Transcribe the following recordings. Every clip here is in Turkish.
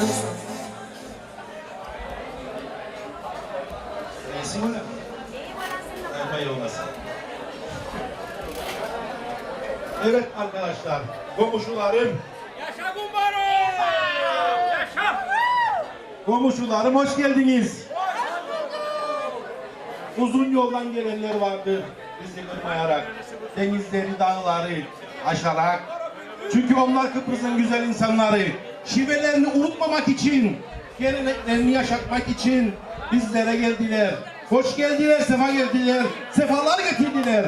Mi? Hayır olmasın. Evet arkadaşlar, komşularım, Yaşa Kumbaro! Yaşa! komşularım hoş geldiniz. Uzun yoldan gelenler vardı bizi kırmayarak, denizleri, dağları aşarak. Çünkü onlar Kıbrıs'ın güzel insanları. Şivelerini unutmamak için, geleneklerini yaşatmak için bizlere geldiler. Hoş geldiler, sefa geldiler, sefalar getirdiler.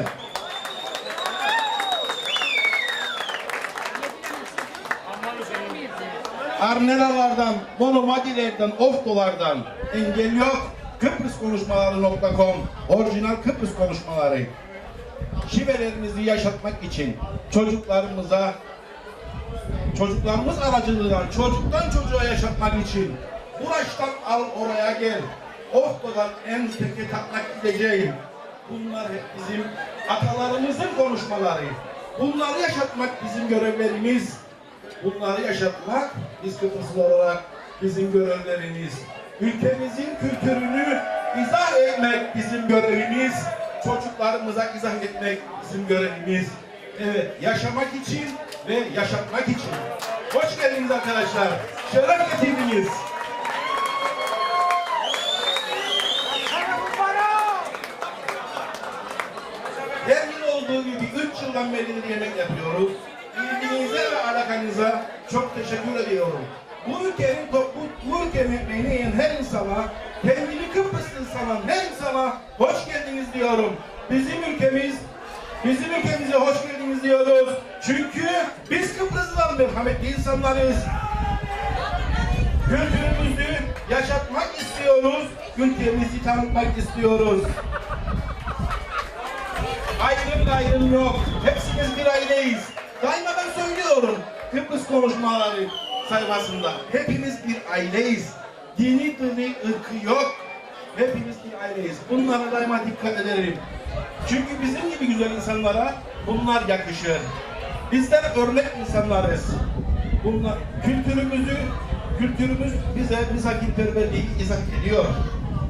Arnelalardan, Monomadilerden, Oftolardan engel yok. Kıbrıs konuşmaları.com orijinal Kıbrıs konuşmaları. Şivelerimizi yaşatmak için çocuklarımıza çocuklarımız aracılığıyla çocuktan çocuğa yaşatmak için Uğraştan al oraya gel. Ofto'dan en teke taklak gideceğim. Bunlar hep bizim atalarımızın konuşmaları. Bunları yaşatmak bizim görevlerimiz. Bunları yaşatmak biz Kıbrıslı olarak bizim görevlerimiz. Ülkemizin kültürünü izah etmek bizim görevimiz. Çocuklarımıza izah etmek bizim görevimiz. Evet, yaşamak için ve yaşatmak için. Hoş geldiniz arkadaşlar. Şeref getirdiniz. Her yıl olduğu gibi 3 yıldan beridir yemek yapıyoruz. İlginize ve alakanıza çok teşekkür ediyorum. Bu ülkenin toplu, bu ülkenin ekmeğini yiyen her insana, kendini Kıbrıslı sanan her insana hoş geldiniz diyorum. Bizim ülkemiz, bizim ülkemize hoş geldiniz diyoruz. Çünkü biz Kıbrıslılar merhametli insanlarız. Kültürümüzü yaşatmak istiyoruz, ülkemizi tanıtmak istiyoruz. Ayrım gayrım yok. Hepsimiz bir aileyiz. Daima ben söylüyorum Kıbrıs konuşmaları sayfasında. Hepimiz bir aileyiz. Dini, dini, ırkı yok. Hepimiz bir aileyiz. Bunlara daima dikkat ederim. Çünkü bizim gibi güzel insanlara bunlar yakışır. Bizler örnek insanlarız. Bunlar kültürümüzü, kültürümüz bize misafirperverliği izah ediyor.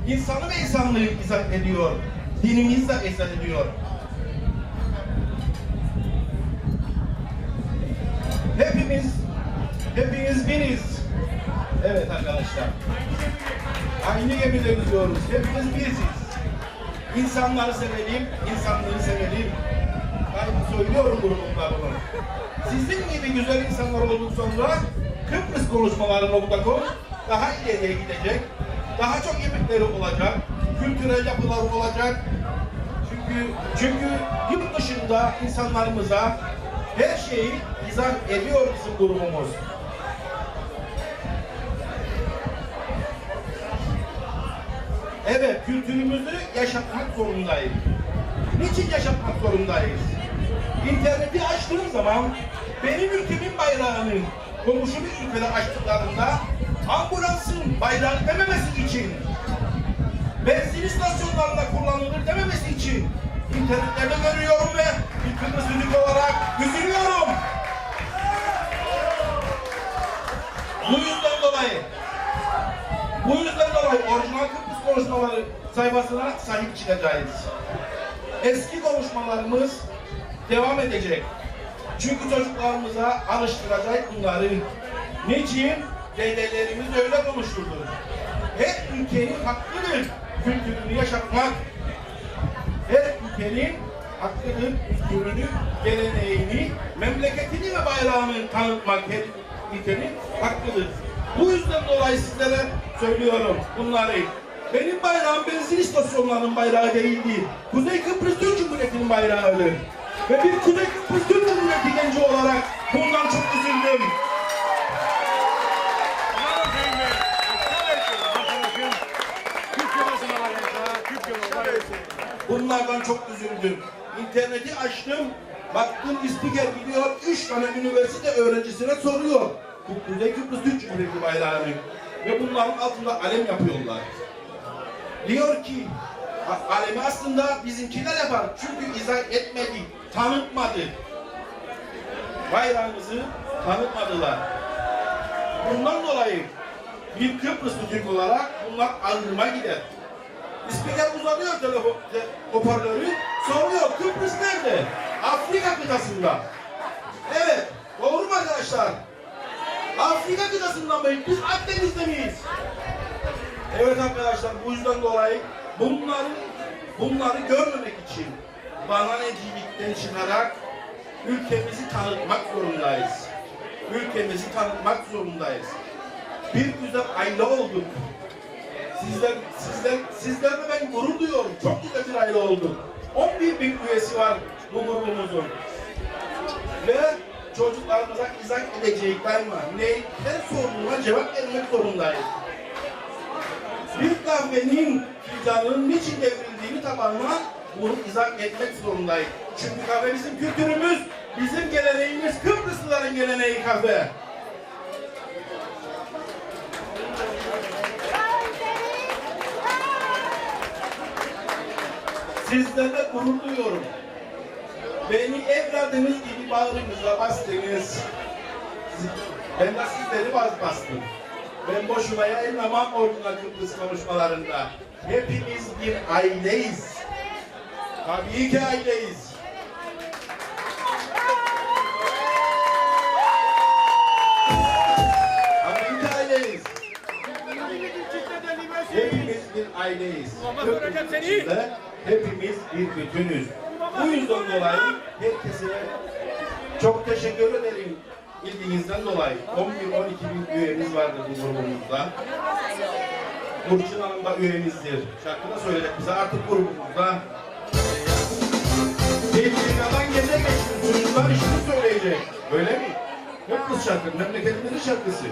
İnsanı ve insanlığı izah ediyor. Dinimiz de izah ediyor. Hepimiz, hepimiz biriz. Evet arkadaşlar. Aynı gemide yüzüyoruz. Hepimiz biriz. İnsanları sevelim, insanlığı sevelim. Ben söylüyorum grubumda bunu. Sizin gibi güzel insanlar olduk sonra Kıbrıs konuşmaları.com daha ileriye gidecek. Daha çok yemekleri olacak. Kültürel yapılar olacak. Çünkü çünkü yurt dışında insanlarımıza her şeyi izah ediyor bizim grubumuz. Evet, kültürümüzü yaşatmak zorundayız. Niçin yaşatmak zorundayız? İnterneti açtığım zaman benim ülkemin bayrağını komşu bir ülkede açtıklarında ambulansın bayrağı dememesi için benzin istasyonlarında kullanılır dememesi için internetlerde görüyorum ve bir Kıbrıslık olarak üzülüyorum. Bu yüzden dolayı bu yüzden Kıbrıs konuşmaları sayfasına sahip çıkacağız. Eski konuşmalarımız devam edecek. Çünkü çocuklarımıza alıştıracak bunları. Niçin? Dedelerimiz öyle konuşurdu. Her ülkenin hakkıdır kültürünü yaşatmak. Her ülkenin hakkıdır kültürünü, geleneğini, memleketini ve bayrağını tanıtmak her ülkenin hakkıdır. Bu yüzden dolayı sizlere söylüyorum bunları. Benim bayrağım benzin istasyonlarının bayrağı değildi. Kuzey Kıbrıs Türk Cumhuriyeti'nin bayrağıdır. Ve bir Kuzey Kıbrıs Türk Cumhuriyeti genci olarak bundan çok üzüldüm. Bunlardan çok üzüldüm. İnterneti açtım. Baktım spiker gidiyor. Üç tane üniversite öğrencisine soruyor. Kuzey Kıbrıs Türk Cumhuriyeti bayrağını. Ve bunların altında alem yapıyorlar. Diyor ki alemi aslında bizimkiler yapar. Çünkü izah etmedi, tanıtmadı. Bayrağımızı tanıtmadılar. Bundan dolayı bir Kıbrıslı Türk olarak bunlar ağrıma gider. Spiker uzanıyor telefon, te, hoparlörü, soruyor Kıbrıs nerede? Afrika kıtasında. Evet, doğru mu arkadaşlar? Afrika kıtasında mıyız? Biz Akdeniz'de miyiz? Evet arkadaşlar, bu yüzden dolayı bunları, bunları görmemek için bananecilikten çıkarak ülkemizi tanıtmak zorundayız. Ülkemizi tanıtmak zorundayız. Bir güzel aile olduk. Sizler, sizler, sizlerle ben gurur duyuyorum. Çok güzel bir aile olduk. 11 bin üyesi var bu grubumuzun. Ve çocuklarımıza izah edeceğiz daima. Ne? Her sorduğuna cevap vermek zorundayız. Bir kahvenin fincanının niçin devrildiğini tabağına bunu izah etmek zorundayız. Çünkü kahve bizim kültürümüz, bizim geleneğimiz, Kıbrıslıların geleneği kahve. Sizlerle gurur duyuyorum. Beni evladınız gibi bağrınıza bastınız. Ben de sizleri baz bastım. Ben boşuna yayınlamam orijinal Kıbrıs konuşmalarında. Hepimiz bir aileyiz. Tabii ki aileyiz. Tabii ki aileyiz. Hepimiz bir aileyiz. Kıbrıs içinde hepimiz bir bütünüz. Bu yüzden dolayı herkese çok teşekkür ederim ilginizden dolayı. 11-12 bin üyemiz vardır bu grubumuzda. Burçin Hanım da üyemizdir. Şarkı da söyleyecek bize artık grubumuzda. Devriyadan gene geçtim. Çocuklar işini söyleyecek. Öyle mi? Kıbrıs şarkı, memleketimizin şarkısı.